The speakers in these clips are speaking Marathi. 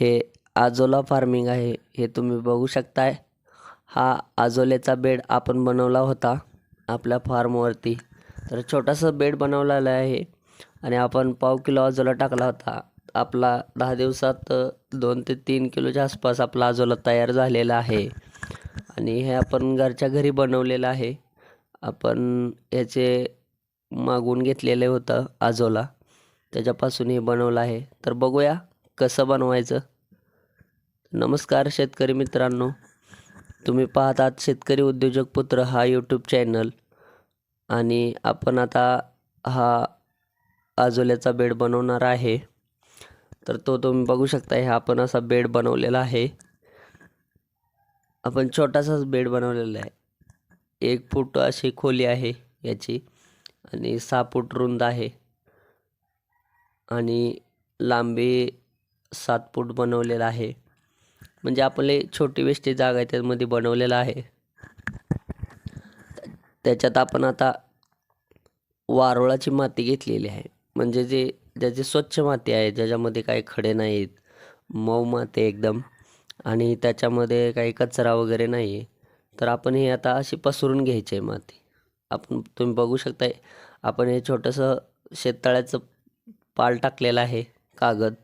हे आजोला फार्मिंग आहे हे तुम्ही बघू शकताय. हा आजोल्याचा बेड आपण बनवला होता आपल्या फार्मवरती तर छोटासा बेड बनवलेला आहे आणि आपण पाव किलो आजोला टाकला होता. आपला दहा दिवसात दोन ते तीन किलोच्या आसपास आपला आजोला तयार झालेला आहे. आणि हे आपण घरच्या घरी बनवलेलं आहे. आपण याचे मागून घेतलेलं होतं आजोला. त्याच्यापासून हे बनवलं आहे. तर बघूया कसं बनवायचं. नमस्कार शेतकरी मित्रांनो. तुम्ही पाहतात शेतकरी उद्योजक पुत्र हा यूट्यूब चॅनल आणि आपण आता हा आजोल्याचा बेड बनवणार आहे. तर तो तुम्ही बघू शकता हा आपण असा बेड बनवलेला आहे. आपण छोटासाच बेड बनवलेला आहे. एक फूट अशी खोली आहे याची आणि सहा फूट रुंद आहे. आणि लांबी सात फूट बनवलेला आहे. म्हणजे आपले छोटी वेष्टी जागा आहे त्यामध्ये बनवलेलं आहे. त्याच्यात आपण आता वारुळाची माती घेतलेली आहे. म्हणजे जे ज्याची स्वच्छ माती आहे ज्याच्यामध्ये काही खडे नाहीत मऊ माती एकदम. आणि त्याच्यामध्ये काही कचरा वगैरे नाही आहे. तर आपण हे आता अशी पसरून घ्यायची आहे माती. आपण तुम्ही बघू शकताय आपण हे छोटंसं शेततळ्याचं पाल टाकलेलं आहे कागद.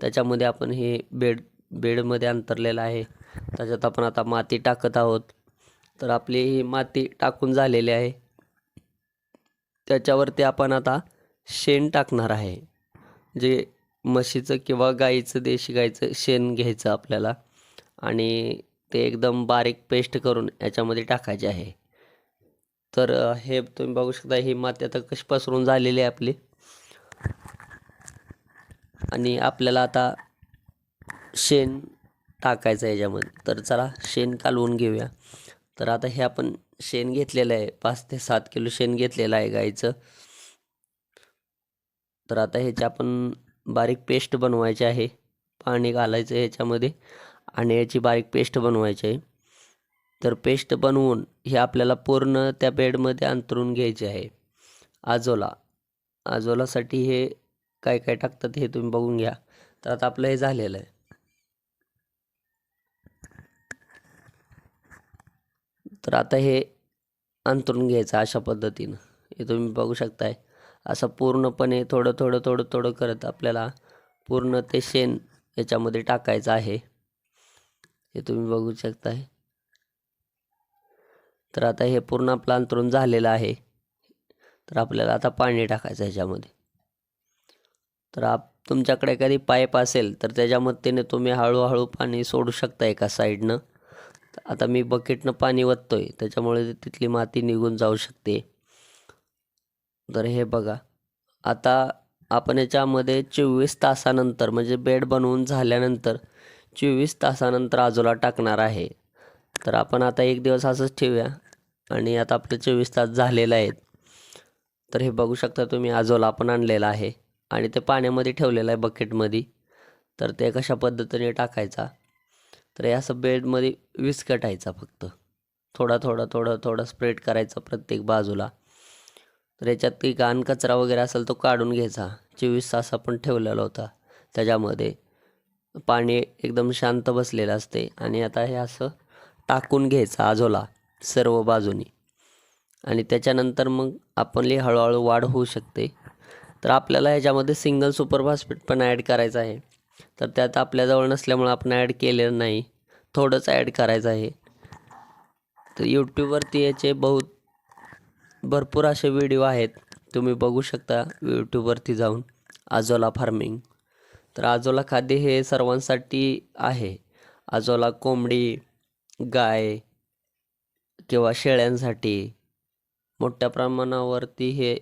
त्याच्यामध्ये आपण हे बेड बेडमध्ये अंतरलेलं आहे. त्याच्यात आपण आता माती टाकत आहोत. तर आपली ही माती टाकून झालेली आहे. त्याच्यावरती आपण आता शेण टाकणार आहे. जे म्हशीचं किंवा गाईचं देशी गाईचं शेण घ्यायचं आपल्याला. आणि ते एकदम बारीक पेस्ट करून याच्यामध्ये टाकायचे आहे. तर हे तुम्ही बघू शकता ही माती आता कशी पसरून झालेली आहे आपली. आणि आपल्याला आता शेण टाकायचं आहे याच्यामध्ये. तर चला शेण कालवून घेऊया. तर आता हे आपण शेण घेतलेलं आहे. पाच ते सात किलो शेण घेतलेलं आहे गाईचं. तर आता ह्याची आपण बारीक पेस्ट बनवायची आहे. पाणी घालायचं ह्याच्यामध्ये आणि याची बारीक पेस्ट बनवायची आहे. तर पेस्ट बनवून हे आपल्याला पूर्ण त्या बेडमध्ये अंतरून घ्यायचे आहे. आजोला. आजोलासाठी हे काय काय टाकतात हे तुम्ही बघून घ्या. तर आता आपलं हे झालेलं आहे. तर आता हे अंतरून घ्यायचं अशा पद्धतीनं. हे तुम्ही बघू शकताय. असं पूर्णपणे थोडं थोडं थोडं थोडं करत आपल्याला पूर्ण ते शेण याच्यामध्ये टाकायचं आहे. हे तुम्ही बघू शकताय. तर आता हे पूर्ण आपलं अंतरून झालेलं आहे. तर आपल्याला आता पाणी टाकायचं ह्याच्यामध्ये. तर आप तुमच्याकडे एखादी पाईप असेल तर त्याच्या मदतीने तुम्ही हळूहळू पाणी सोडू शकता एका साईडनं. आता मी बकेटनं पाणी वततोय त्याच्यामुळे तिथली माती निघून जाऊ शकते. तर हे बघा आता आपण याच्यामध्ये चोवीस तासानंतर म्हणजे बेड बनवून झाल्यानंतर चोवीस तासानंतर आजोला टाकणार आहे. तर आपण आता एक दिवस असंच ठेवूया आणि आता आपले चोवीस तास झालेले आहेत. तर हे बघू शकता तुम्ही आजोला आपण आणलेला आहे आणि ते पाण्यामध्ये ठेवलेलं आहे बकेटमध्ये तर ते कशा पद्धतीने टाकायचा? तर हे असं बेडमध्ये विस्कटायचा फक्त. थोडा थोडा थोडा थोडा स्प्रेड करायचा प्रत्येक बाजूला. तर याच्यात काही घाण कचरा वगैरे असेल तो काढून घ्यायचा चोवीस तास आपण ठेवलेला होता. त्याच्यामध्ये पाणी एकदम शांत बसलेलं असते आणि आता हे असं टाकून घ्यायचं आजोला सर्व बाजूनी. आणि त्याच्यानंतर मग आपली हळूहळू वाढ होऊ शकते. तर आपल्याला ह्याच्यामध्ये सिंगल सुपरफास्फेट पण ॲड करायचं आहे. तर त्यात आपल्याजवळ नसल्यामुळं आपण ॲड केलेलं नाही. थोडंच ॲड करायचं आहे. तर यूट्यूबवरती याचे बहुत भरपूर असे व्हिडिओ आहेत. तुम्ही बघू शकता यूट्यूबवरती जाऊन. आजोला फार्मिंग तर आजोला खाद्य हे सर्वांसाठी आहे. आजोला कोंबडी गाय किंवा शेळ्यांसाठी मोठ्या प्रमाणावरती हे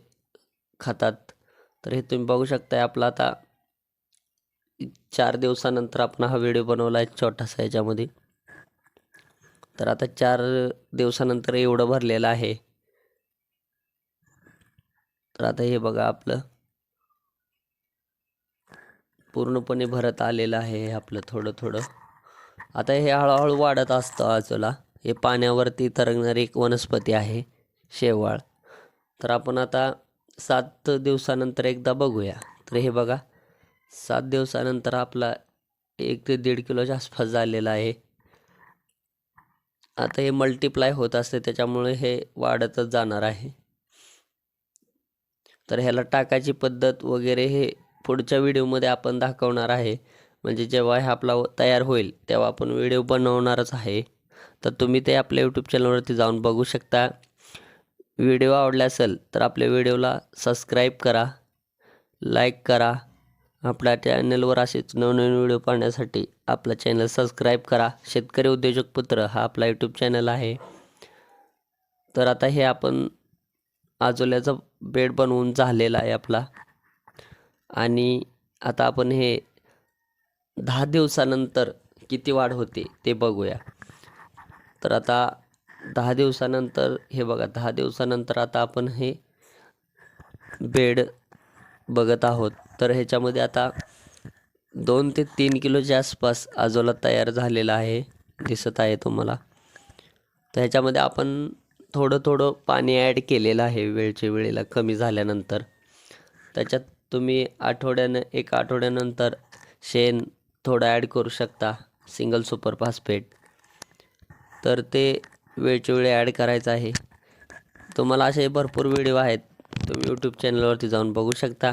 खातात. तर हे तुम्ही बघू शकता आपला आता चार दिवसानंतर आपण हा व्हिडिओ बनवला आहे छोटासा याच्यामध्ये. तर आता चार दिवसानंतर एवढं भरलेलं आहे. तर आता हे बघा आपलं. पूर्णपणे भरत आलेलं आहे हे आपलं थोडं थोडं. आता हे हळूहळू वाढत असतं आजूला. हे पाण्यावरती तरंगणारी एक वनस्पती आहे शेवाळ. तर आपण आता सात दिवसानंतर एकदा बघूया. तर हे बघा. सात दिवसानंतर आपला एक ते दीड किलोच्या आसपास झालेला आहे. आता हे मल्टिप्लाय होत असते त्याच्यामुळे हे वाढतच जाणार आहे. तर ह्याला टाकायची पद्धत वगैरे हे पुढच्या व्हिडिओमध्ये आपण दाखवणार आहे. म्हणजे जेव्हा हे आपला तयार होईल तेव्हा आपण व्हिडिओ बनवणारच आहे. तर तुम्ही ते आपल्या यूट्यूब चॅनलवरती जाऊन बघू शकता. व्हिडिओ आवडला असेल तर आपल्या व्हिडिओला सबस्क्राईब करा लाईक करा आपल्या चॅनलवर असेच नवनवीन व्हिडिओ पाहण्यासाठी आपला चॅनल सबस्क्राईब करा. शेतकरी उद्योजक पुत्र हा आपला यूट्यूब चॅनल आहे. तर आता हे आपण आजोल्याचा बेड बनवून झालेला आहे आपला. आणि आता आपण हे दहा दिवसानंतर किती वाढ होते ते बघूया. तर आता दहा दिवसानंतर हे बघा दहा दिवसानंतर आता आपण हे बेड बघत आहोत. तर ह्याच्यामध्ये आता दोन ते तीन किलोच्या आसपास आजोला तयार झालेला आहे दिसत आहे तुम्हाला. तर ह्याच्यामध्ये आपण थोडं थोडं पाणी ॲड केलेलं आहे वेळच्या वेळेला कमी झाल्यानंतर. त्याच्यात तुम्ही आठवड्यानं एक आठवड्यानंतर शेण थोडं ॲड करू शकता सिंगल सुपर फास्फेट तर ते वेळच्या वेळी ॲड करायचं आहे. तुम्हाला असे भरपूर व्हिडिओ आहेत तुम्ही यूट्यूब चॅनलवरती जाऊन बघू शकता.